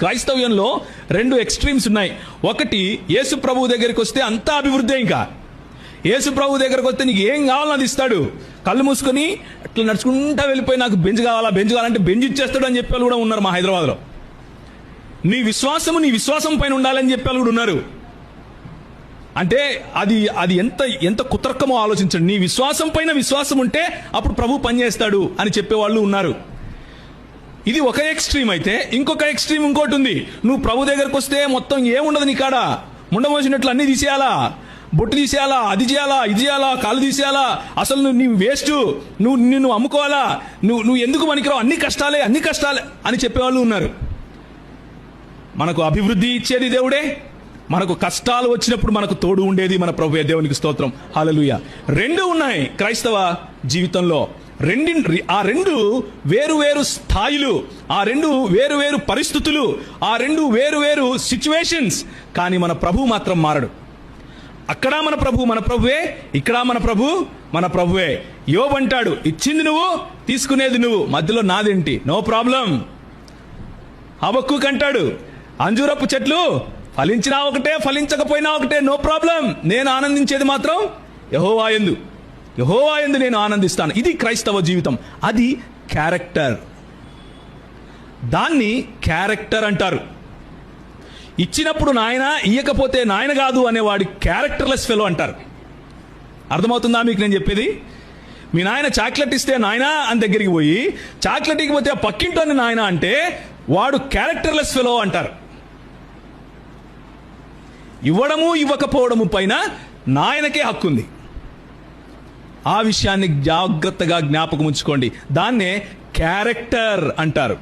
క్రైస్తవ్యంలో రెండు ఎక్స్ట్రీమ్స్ ఉన్నాయి. ఒకటి యేసు ప్రభు దగ్గరికి వస్తే అంతా అభివృద్ధి ఇంకా. యేసు ప్రభు దగ్గరకు వస్తే నీకు ఏం కావాలో అది ఇస్తాడు. కళ్ళు మూసుకొని అట్లా నడుచుకుంటా వెళ్ళిపోయి నాకు బెంచ్ కావాలా బెంచ్ కావాలంటే బెంచ్ ఇచ్చేస్తాడు అని చెప్పి కూడా ఉన్నారు మా హైదరాబాద్లో. నీ విశ్వాసము నీ విశ్వాసం పైన ఉండాలని చెప్పే వాళ్ళు కూడా ఉన్నారు. అంటే అది అది ఎంత ఎంత కుతర్కమో ఆలోచించండి. నీ విశ్వాసం పైన విశ్వాసం ఉంటే అప్పుడు ప్రభు పనిచేస్తాడు అని చెప్పేవాళ్ళు ఉన్నారు. ఇది ఒక ఎక్స్ట్రీమ్ అయితే ఇంకొక ఎక్స్ట్రీమ్ ఇంకోటి ఉంది నువ్వు ప్రభు దగ్గరకు వస్తే మొత్తం ఏముండదు నీ కాడ? ముండమోసినట్లు అన్ని తీసేయాలా? బొట్టు తీసేయాలా? అది చేయాలా? ఇది చేయాలా? కాళ్ళు తీసేయాలా? అసలు నువ్వు నీ వేస్ట్. నువ్వు నిన్ను అమ్ముకోవాలా? నువ్వు నువ్వు ఎందుకు పనికిరావు? అన్ని కష్టాలే అన్ని కష్టాలే అని చెప్పేవాళ్ళు ఉన్నారు. మనకు అభివృద్ధి ఇచ్చేది దేవుడే. మనకు కష్టాలు వచ్చినప్పుడు మనకు తోడు ఉండేది మన ప్రభు దేవునికి స్తోత్రం. హాలలుయ రెండు ఉన్నాయి క్రైస్తవ జీవితంలో. రెండి ఆ రెండు వేరు వేరు స్థాయిలు ఆ రెండు వేరు వేరు పరిస్థితులు ఆ రెండు వేరు వేరు సిచ్యువేషన్స్ కానీ మన ప్రభు మాత్రం మారడు. అక్కడ మన ప్రభు మన ప్రభువే ఇక్కడ మన ప్రభు మన ప్రభువే. యోబంటాడు ఇచ్చింది నువ్వు తీసుకునేది నువ్వు మధ్యలో నాదేంటి? No problem. అవక్కు కంటాడు అంజూరపు చెట్లు ఫలించినా ఒకటే ఫలించకపోయినా ఒకటే నో ప్రాబ్లం. నేను ఆనందించేది మాత్రం యహోవాయందు యహోవాయందు నేను ఆనందిస్తాను. ఇది క్రైస్తవ జీవితం. అది క్యారెక్టర్. దాన్ని క్యారెక్టర్ అంటారు. ఇచ్చినప్పుడు నాయన ఇయ్యకపోతే నాయన కాదు అనేవాడి క్యారెక్టర్లెస్ ఫెలో అంటారు. అర్థమవుతుందా మీకు నేను చెప్పేది? మీ నాయన చాక్లెట్ ఇస్తే నాయన అని దగ్గరికి పోయి చాక్లెట్ ఇకపోతే పక్కింటోని నాయన అంటే వాడు క్యారెక్టర్లెస్ ఫెలో అంటారు. ఇవ్వడము ఇవ్వకపోవడము పైన నాయనకే హక్కు ఉంది ఆ విషయాన్ని జాగ్రత్తగా జ్ఞాపకం ఉంచుకోండి. దాన్నే క్యారెక్టర్ అంటారు.